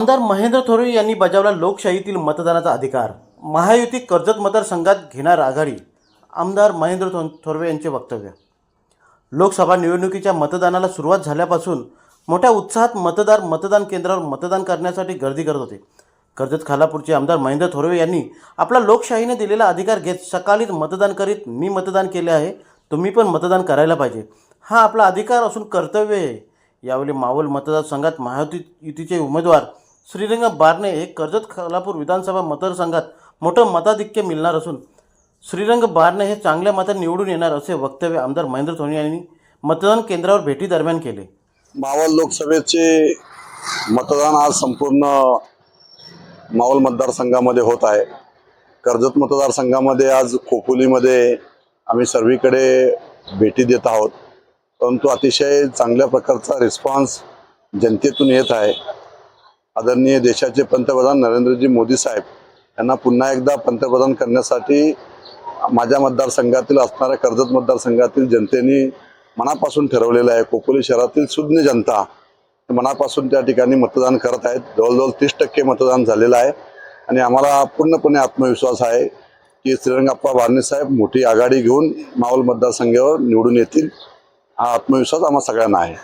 आमदार महेंद्र थोरवे यांनी बजावला लोकशाहीतील मतदानाचा अधिकार. महायुती कर्जत मतदारसंघात घेणार आघाडी आमदार महेंद्र थो थोरवे यांचे वक्तव्य. लोकसभा निवडणुकीच्या मतदानाला सुरुवात झाल्यापासून मोठ्या उत्साहात मतदार मतदान केंद्रावर मतदान करण्यासाठी गर्दी करत होते. कर्जत खालापूरचे आमदार महेंद्र थोरवे यांनी आपला लोकशाहीने दिलेला अधिकार घेत सकाळीच मतदान करीत मी मतदान केले आहे तुम्ही पण मतदान करायला पाहिजे. हा आपला अधिकार असून कर्तव्य आहे. यावेळी मावल मतदारसंघात महायुती युतीचे उमेदवार श्रीरंग बारणे हे कर्जत खालापूर विधानसभा मतदारसंघात मोठं मताधिक्य मिळणार असून श्रीरंग बारणे हे चांगल्या मताने निवडून येणार असे वक्तव्य आमदार महेंद्र धोनी यांनी मतदान केंद्रावर भेटी दरम्यान केले. मावळ लोकसभेचे मतदान आज संपूर्ण मावळ मतदारसंघामध्ये होत आहे. कर्जत मतदारसंघामध्ये आज खोपोलीमध्ये आम्ही सर्वीकडे भेटी देत आहोत. परंतु अतिशय चांगल्या प्रकारचा रिस्पॉन्स जनतेतून येत आहे. आदरणीय देशाचे पंतप्रधान नरेंद्रजी मोदी साहेब यांना पुन्हा एकदा पंतप्रधान करण्यासाठी माझ्या मतदारसंघातील असणाऱ्या कर्जत मतदारसंघातील जनतेने मनापासून ठरवलेलं आहे. कोकोली शहरातील सुज्ञ जनता मनापासून त्या ठिकाणी मतदान करत आहेत. जवळजवळ तीस टक्के मतदान झालेलं आहे. आणि आम्हाला पूर्णपणे आत्मविश्वास आहे की श्रीरंगाप्पा बारणे साहेब मोठी आघाडी घेऊन माहोल मतदारसंघावर निवडून येतील. हा आत्मविश्वास आम्हा सगळ्यांना आहे.